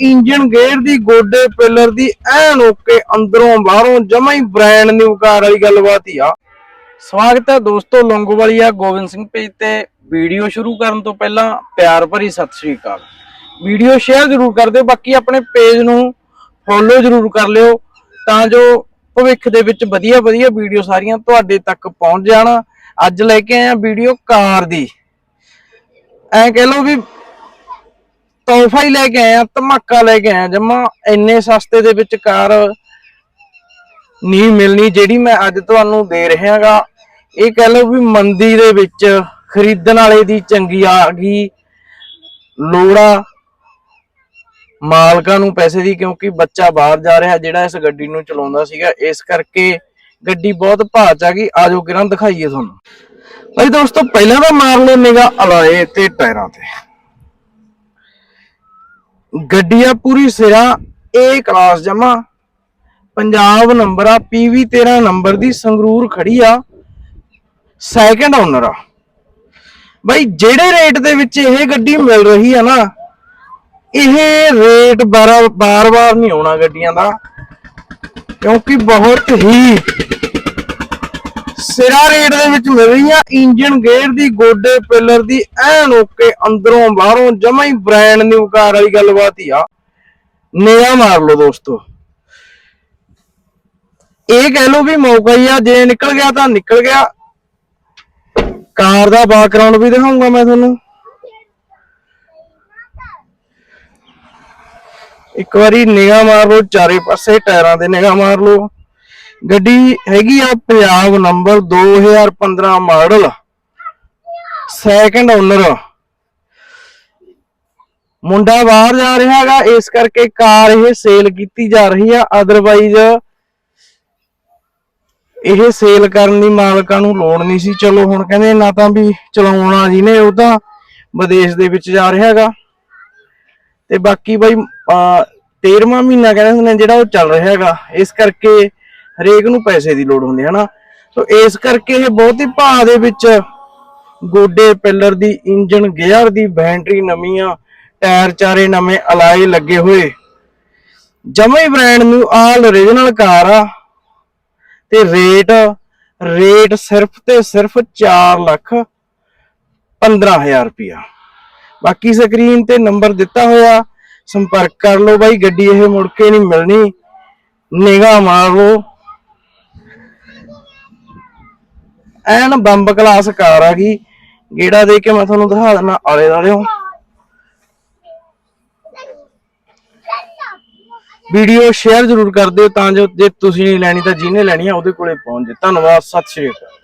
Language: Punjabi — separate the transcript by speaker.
Speaker 1: ਇੰਜਨ ਗੇਅਰ ਦੀ, ਗੋਡੇ ਪਿੱਲਰ ਦੀ, ਐਨ ਓਕੇ ਅੰਦਰੋਂ ਬਾਹਰੋਂ ਜਮਾ ਹੀ ਬ੍ਰਾਂਡ ਨਿਊ ਕਾਰ ਵਾਲੀ ਗੱਲਬਾਤ ਹੀ ਆ। ਸਵਾਗਤ ਹੈ ਦੋਸਤੋ ਲੰਗੋਵਾਲੀਆ ਗੋਬਿੰਦ ਸਿੰਘ ਪੇਜ ਤੇ। ਵੀਡੀਓ ਸ਼ੁਰੂ ਕਰਨ ਤੋਂ ਪਹਿਲਾਂ ਪਿਆਰ ਭਰੀ ਸਤਿ ਸ੍ਰੀ ਅਕਾਲ। ਵੀਡੀਓ ਸ਼ੇਅਰ ਜ਼ਰੂਰ ਕਰ ਦਿਓ, ਬਾਕੀ ਆਪਣੇ ਪੇਜ ਨੂੰ ਫੋਲੋ ਜ਼ਰੂਰ ਕਰ ਲਿਓ ਤਾਂ ਜੋ ਭਵਿੱਖ ਦੇ ਵਿੱਚ ਵਧੀਆ ਵਧੀਆ ਵੀਡੀਓ ਸਾਰੀਆਂ ਤੁਹਾਡੇ ਤੱਕ ਪਹੁੰਚ ਜਾਣ। ਅੱਜ ਲੈ ਕੇ ਆਏ ਆ ਵੀਡੀਓ ਕਾਰ ਦੀ। ਐ ਕਹਿ ਲਓ ਵੀ ਤੋਹਫਾ ਹੀ ਲੈ ਕੇ ਆਏ ਧਮਾਕਾ ਲੈ ਕੇ ਆਏ ਜਮਾ ਇੰਨੇ ਸਸਤੇ ਦੇ ਵਿੱਚ ਕਾਰ ਨਹੀਂ ਮਿਲਣੀ ਜਿਹੜੀ ਮੈਂ ਅੱਜ ਤੁਹਾਨੂੰ ਦੇ ਰਿਹਾਗਾ ਇਹ ਕਹਿ ਲਓ ਵੀ ਮੰਦੀ ਦੇ ਵਿੱਚ ਖਰੀਦਣ ਵਾਲੇ ਦੀ ਚੰਗੀ ਆ ਗਈ ਲੋੜਾ ਮਾਲਕਾਂ ਨੂੰ ਪੈਸੇ ਦੀ, ਕਿਉਂਕਿ ਬੱਚਾ ਬਾਹਰ ਜਾ ਰਿਹਾ ਜਿਹੜਾ ਇਸ ਗੱਡੀ ਨੂੰ ਚਲਾਉਂਦਾ ਸੀਗਾ। ਇਸ ਕਰਕੇ ਗੱਡੀ ਬਹੁਤ ਭਾਅ ਚ ਆ ਗਈ। ਆਜੋ ਕਿਰਾਂ ਦਿਖਾਈਏ ਤੁਹਾਨੂੰ। ਭਾਈ ਦੋਸਤੋ, ਪਹਿਲਾਂ ਤਾਂ ਮਾਰ ਲਓ ਨਿਗਾ ਅਲਾਏ ਤੇ ਟਾਇਰਾਂ ਤੇ। ਗੱਡੀ ਆ ਪੂਰੀ ਸਿਰਾ ਏ ਕਲਾਸ ਜਮਾ। ਪੰਜਾਬ ਨੰਬਰ ਆ ਪੀਵੀ 13 ਨੰਬਰ ਦੀ ਸੰਗਰੂਰ ਖੜੀ ਆ। ਸੈਕੰਡ ਓਨਰ ਆ। ਬਾਈ, ਜਿਹੜੇ ਰੇਟ ਦੇ ਵਿੱਚ ਇਹ ਗੱਡੀ ਮਿਲ ਰਹੀ ਆ ਨਾ, ਇਹ ਰੇਟ ਬਾਰ-ਬਾਰ ਨਹੀਂ ਆਉਣਾ ਗੱਡੀਆਂ ਦਾ, ਕਿਉਂਕਿ ਬਹੁਤ ਹੀ ਸਿਰਾ ਰੇਟ ਦੇ ਵਿੱਚ ਮਿਲ ਰਹੀ ਇੰਜਨ ਗੇਅਰ ਦੀ, ਗੋਡੇ ਪਿੱਲਰ ਦੀ, ਐਨ ਓਕੇ ਅੰਦਰੋਂ ਬਾਹਰੋਂ, ਜਮਾ ਹੀ ਬ੍ਰਾਂਡ ਨਿਊ ਕਾਰ ਵਾਲੀ ਗੱਲਬਾਤ ਹੀ ਆ। ਨਿਆ ਮਾਰ ਲਓ ਦੋਸਤੋ। ਇਹ ਕਹਿ ਲਓ ਵੀ ਮੌਕਾ ਹੀ ਆ, ਜੇ ਨਿਕਲ ਗਿਆ ਤਾਂ ਨਿਕਲ ਗਿਆ। ਕਾਰ ਦਾ ਬੈਕਗ੍ਰਾਉਂਡ ਵੀ ਦਿਖਾਉਂਗਾ ਮੈਂ ਤੁਹਾਨੂੰ। ਇੱਕ ਵਾਰੀ ਨਿਗਾਹ ਮਾਰ ਲਓ, ਚਾਰੇ ਪਾਸੇ ਟਾਇਰਾਂ ਤੇ ਨਿਗਾਹ ਮਾਰ ਲਓ। ਗੱਡੀ ਹੈਗੀ ਆ Punjab number 2015 model second owner ਮੁੰਡਾ ਬਾਹਰ ਜਾ ਰਿਹਾ ਹੈਗਾ, ਇਸ ਕਰਕੇ ਕਾਰ ਇਹ ਸੇਲ ਕੀਤੀ ਜਾ ਰਹੀ ਆ। ਅਦਰਵਾਈਜ਼ ਇਹ ਸੇਲ ਕਰਨ ਦੀ ਮਾਲਕਾਂ ਨੂੰ ਲੋੜ ਨਹੀਂ ਸੀ। ਚਲੋ ਹੁਣ ਕਹਿੰਦੇ ਨਾ ਤਾਂ ਵੀ ਚਲਾਉਣਾ ਜਿਹਨੇ, ਉਹ ਤਾਂ ਵਿਦੇਸ਼ ਦੇ ਵਿੱਚ ਜਾ ਰਿਹਾ ਹੈਗਾ। ਤੇ ਬਾਕੀ ਬਾਈ 13ਵਾਂ ਮਹੀਨਾ ਕਹਿੰਦੇ ਨੇ ਜਿਹੜਾ ਉਹ ਚੱਲ ਰਿਹਾ ਹੈਗਾ। ਇਸ ਕਰਕੇ ਹਰੇਕ ਨੂੰ ਪੈਸੇ ਦੀ ਲੋੜ ਹੁੰਦੀ ਹੈ ਨਾ ਸੋ ਇਸ ਕਰਕੇ ਇਹ ਬਹੁਤ ਹੀ ਭਾਅ ਦੇ ਵਿੱਚ ਗੋਡੇ ਪਿੱਲਰ ਦੀ ਇੰਜਨ ਗੇਅਰ ਦੀ, ਬੈਟਰੀ ਨਵੀਂ ਟਾਇਰ ਚਾਰੇ ਨਵੇਂ ਅਲਾਈ ਲੱਗੇ ਹੋਏ। ਜਮਾ ਬ੍ਰਾਂਡ ਨੂੰ ਆਲ origignal ਕਾਰ ਆ। ਤੇ ਰੇਟ ਰੇਟ ਸਿਰਫ ਤੇ ਸਿਰਫ 4 ਲੱਖ 15000 ਰੁਪਇਆ। ਬਾਕੀ ਸਕਰੀਨ ਤੇ ਨੰਬਰ ਦਿੱਤਾ ਹੋਇਆ, ਸੰਪਰਕ ਕਰ ਲਓ ਬਾਈ, ਗੱਡੀ ਇਹ ਮੁੜ ਕੇ ਨਹੀਂ ਮਿਲਣੀ। ਨਿਗਾਹ ਮਾਰ ਲਓ। ਐਨ ਬੰਬ ਕਲਾਸ ਕਾਰ ਆ ਗਈ। ਗੇੜਾ ਦੇ ਕੇ ਮੈਂ ਤੁਹਾਨੂੰ ਦਿਖਾ ਦਿੰਦਾ ਆਲੇ ਦਾਲਿਓ ਵੀਡੀਓ ਸ਼ੇਅਰ ਜ਼ਰੂਰ ਕਰ ਦਿਓ ਤਾਂ ਜੋ ਜੇ ਤੁਸੀਂ ਨਹੀਂ ਲੈਣੀ ਤਾਂ ਜਿਹਨੇ ਲੈਣੀ ਆ ਉਹਦੇ ਕੋਲੇ ਪਹੁੰਚ ਜੇ ਧੰਨਵਾਦ, ਸਤਿ ਸ਼੍ਰੀ ਅਕਾਲ।